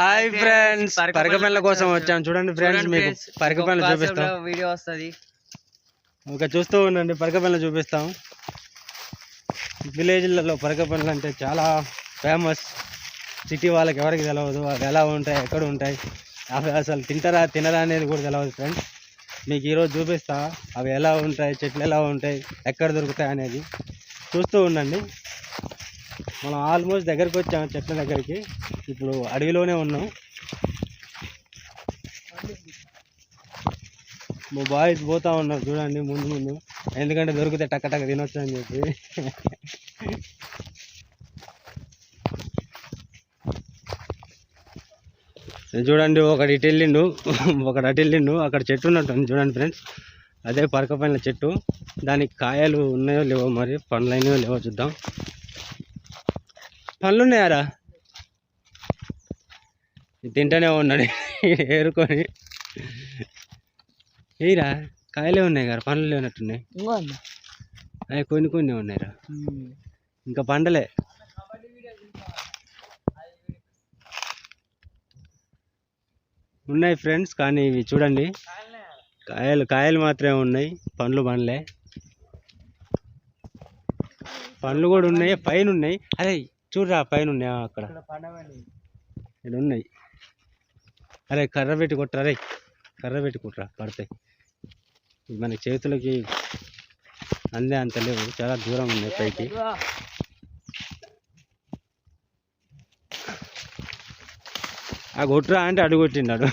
Hi friends పరకపిల్ల కోసం వచ్చాం. చూడండి ఫ్రెండ్స్ మీకు పరకపిల్ల చూపిస్తాం. వీడియో వస్తుంది. ఒక చూస్తూ ఉండండి పరకపిల్ల చూపిస్తాం. విలేజ్లలో పరకపిల్లలు అంటే చాలా ఫేమస్. సిటీ వాళ్ళకి ఎవరికి తెలియదు అవి ఎలా ఉంటాయి ఎక్కడ ఉంటాయి. అవి అసలు తింటారా తినరా అనేది కూడా తెలియదు ఫ్రెండ్స్ మీకు ఈరోజు చూపిస్తా అవి ఎలా ఉంటాయి చెట్లు ఎలా ఉంటాయి ఎక్కడ దొరుకుతాయి అనేది. చూస్తూ ఉండండి. మనం ఆల్మోస్ట్ దగ్గరికి వచ్చాం చెట్ల దగ్గరికి. ఇప్పుడు అడవిలోనే ఉన్నాం. మా బాయ్స్ పోతా ఉన్నారు చూడండి ముందు ముందు. ఎందుకంటే దొరికితే టక్క టక్క తినొచ్చు అని చెప్పి. చూడండి ఒకటి ఇటు వెళ్ళిండు ఒకటి అటు వెళ్ళిండు. అక్కడ చెట్టు ఉన్నట్టుంది చూడండి ఫ్రెండ్స్ అదే పరకపోయిన చెట్టు. దానికి కాయలు ఉన్నాయో లేవో మరి పండ్లైనయో లేవో చూద్దాం. పండ్లు ఉన్నాయారా తింటూనే ఉన్నాడు ఏరుకొని. ఏరా కాయలే ఉన్నాయి కదా పండ్లు లేనట్టున్నాయి. అవి కొన్ని కొన్ని ఉన్నాయిరా. ఇంకా పండలే. ఉన్నాయి ఫ్రెండ్స్ కానీ ఇవి చూడండి. కాయలు కాయలు మాత్రమే ఉన్నాయి పండ్లు పండ్లే. పండ్లు కూడా ఉన్నాయి పైన ఉన్నాయి. అదే చూడరా పైన ఉన్నాయి అక్కడ. ఇక్కడ ఉన్నాయి. అరే కర్ర పెట్టి కొట్టరా రే కర్ర పెట్టి కొట్టరా పడతాయి. మన చేతులకి అందే అంత లేవు. చాలా దూరం ఉన్నాయి పైకి. ఆ కొట్టురా అంటే అడుగు కొట్టిండాడు.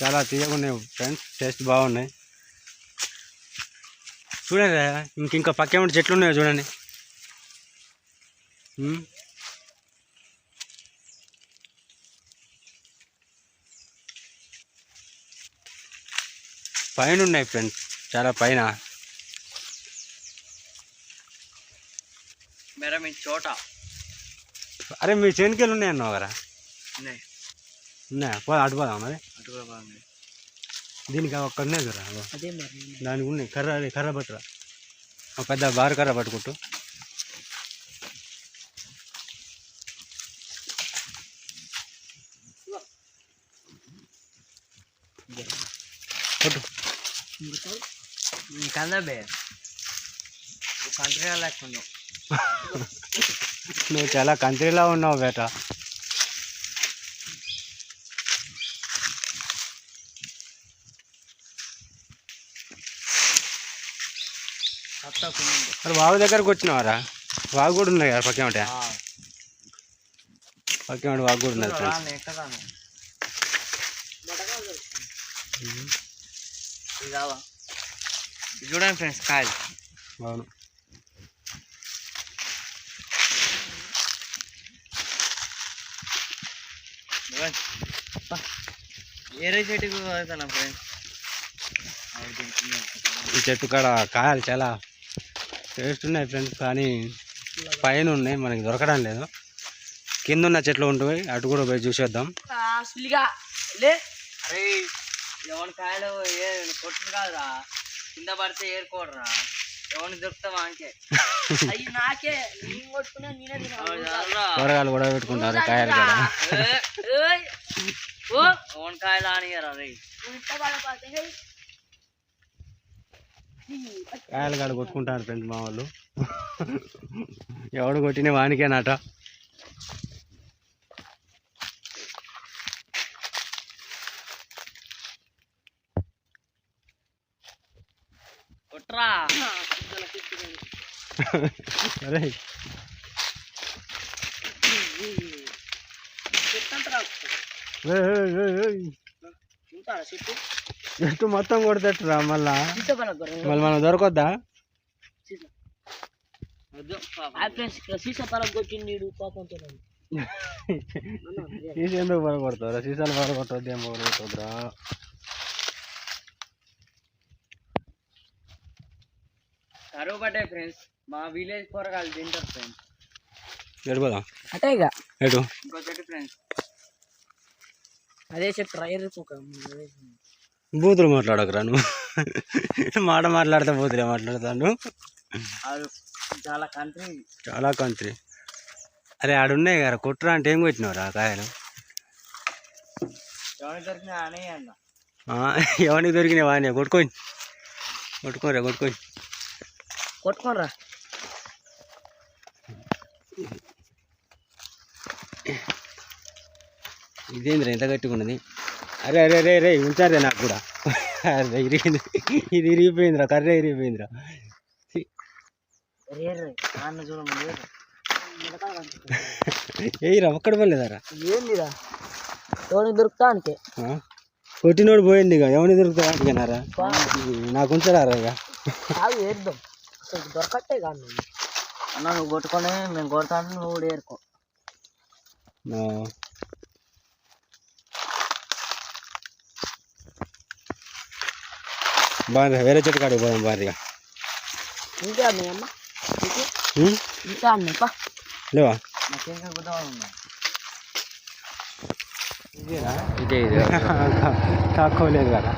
చాలా తీయగా ఉన్నాయి ఫ్రెండ్స్. టేస్ట్ బాగున్నాయి. చూడండి ఇంక ఇంకా పక్కేమంటే చెట్లు ఉన్నాయో చూడండి. పైన ఉన్నాయి ఫ్రెండ్స్ చాలా పైన. మేడం ఈ చోట. అరే మీ చేనుకెళ్ళి ఉన్నాయి అన్నావు కదా? ఉన్నాయి. ఉన్నాయా? అటు పోదాం మరి? అటుగా బాగుంది దీనికి ఉన్నాయి కదా? దానికి ఉన్నాయి. కర్ర అదే కర్ర పట్టురా. ఒక పెద్ద బారు కర్ర పట్టుకుంటూ. కందబే లేకున్నావు నువ్వు చాలా కంట్రీలా ఉన్నావు బేట. మరి వాగు దగ్గరకు వచ్చినావారా? వాగు కూడా ఉన్నాయి కదా పక్కేమంటే పక్కేమంటే వాగు కూడా ఉన్నది చూడండి ఫ్రెండ్స్ కాయలు. అవును. ఏరే చెట్టుకు ఫ్రెండ్స్? ఈ చెట్టు కాడ కాయలు చాలా టేస్ట్ ఉన్నాయి ఫ్రెండ్స్ కానీ పైన ఉన్నాయి మనకి దొరకడం లేదు. కింద ఉన్న చెట్లు ఉంటాయి అటు కూడా పోయి చూసేద్దాం. ఎవరి కాయలు కాదురా. కింద పడితే ఏరుకోడరా. ఎవరిని దొరుకుతావా కూరగాయలు కూడా పెట్టుకుంటారు కాయలు కూడా. ఓన్ కాయలు ఆనియరా రే? కాయలు కాడ కొట్టుకుంటారు ఫ్రెండ్స్ మా వాళ్ళు. ఎవడు కొట్టిన వానికేనాట. కొట్రా. అరే. చెట్టు మొత్తం కొడతట్టురా మళ్ళా. మళ్ళీ మనం దొరకొద్దా? సీసా. ఎందుకు పడగొడతారా సీసాలు పడగొట్టద్దు ఏం పడగొట్టద్దురా కరువు ఫ్రెండ్స్. మా విలేజ్ కూరగాయలు తింటారు ఫ్రెండ్స్. ఎడిపోదాం అంటే ఇక. ఎటు? ఇంకో చెట్టు ఫ్రెండ్స్. అదే చెట్టు రైర్ బూతులు మాట్లాడకురా నువ్వు. మాట మాట్లాడితే బూతులే మాట్లాడతాను. చాలా కంట్రీ. చాలా కంత్రి అరే ఆడున్నాయి కదా కుట్రా అంటే ఏం కొట్టినవరా కాయలు? ఎవరికి దొరికినా దొరికినాయి వాడిని? కొట్టుకొని కొట్టుకోరా కొట్టుకొని కొట్టుకోనరా. ఇదేంద్రా ఎంత గట్టిగా ఉన్నది? అరే అరే రే రే ఉంచారే నాకు కూడా. అరే ఇరిగింది. ఇది ఇరిగిపోయిందిరా కర్రే ఇరిగిపోయిందిరా. ఏయిరా ఒక్కడ పడలేదారా ఏందిరా? ఎవరికి దొరుకుతా అంతే? కొట్టినోడు పోయింది ఇక ఎవరిని దొరుకుతా అంటున్నారా నాకు ఉంచరారా ఇక? అసలు దొరకట్టే కాదు అన్న నువ్వు కొట్టుకొని మేము కొడతాను నువ్వు కూడా ఏరుకో. బాగా వేరే చెట్టు కాడికి పోదాం భారీగా ఇంకా అమ్మ? ఇంకా అన్నప్ప లేవా? ఇదే ఇదే. కదా.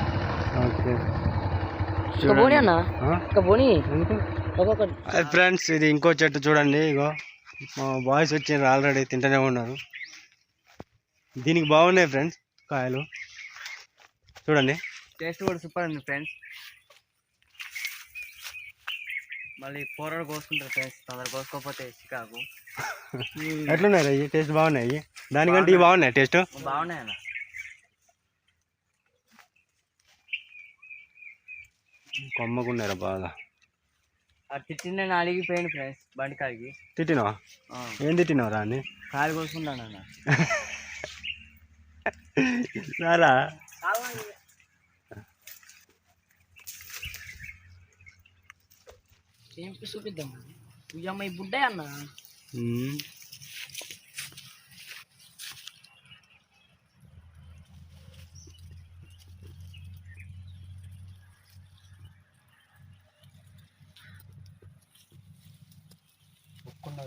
ఓకే. ఫ్రెండ్స్ ఇది ఇంకో చెట్టు చూడండి ఇగో. మా బాయ్స్ వచ్చిండ్రు ఆల్రెడీ తింటూనే ఉన్నారు. దీనికి బాగున్నాయి ఫ్రెండ్స్ కాయలు. చూడండి. టేస్ట్ కూడా సూపర్ ఉంది ఫ్రెండ్స్. మళ్ళీ కూరలు కోసుకుంటారు ఫ్రెండ్స్ తొందర కోసుకోకపోతే చికాకు. ఎట్లున్నాయి అయ్యి టేస్ట్ బాగున్నాయి దానికంటే ఇవి బాగున్నాయి. టేస్ట్? బాగున్నాయి అన్న. కొమ్మకున్నారా బాగా. ఆ తిట్టిన నేను అడిగిపోయాను ఫ్రెండ్స్ బండి కాడికి తిట్టినావా ఏం తిట్టినావు రాని కాలు కోసుకుంటాను అన్న. ఏం చూపిద్దాం? ఉయ్యమ్మ ఈ బుడ్డే అన్న.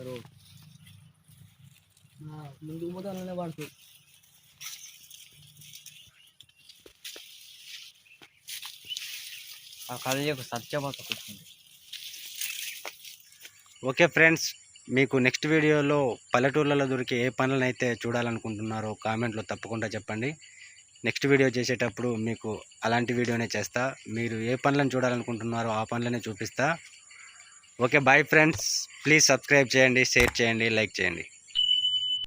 రోడ్ ముందుకు పోతే అలానే పడుతుంది. ఆ కళ్ళు ఒక సత్యమాత కూర్చుంది. ఓకే ఫ్రెండ్స్ మీకు నెక్స్ట్ వీడియోలో పల్లెటూర్లలో దొరికే ఏ పనులను అయితే చూడాలనుకుంటున్నారో కామెంట్లో తప్పకుండా చెప్పండి. నెక్స్ట్ వీడియో చేసేటప్పుడు మీకు అలాంటి వీడియోనే చేస్తా. మీరు ఏ పనులను చూడాలనుకుంటున్నారో ఆ పనులనే చూపిస్తా. Okay bye friends. Please subscribe చేయండి షేర్ చేయండి లైక్ చేయండి.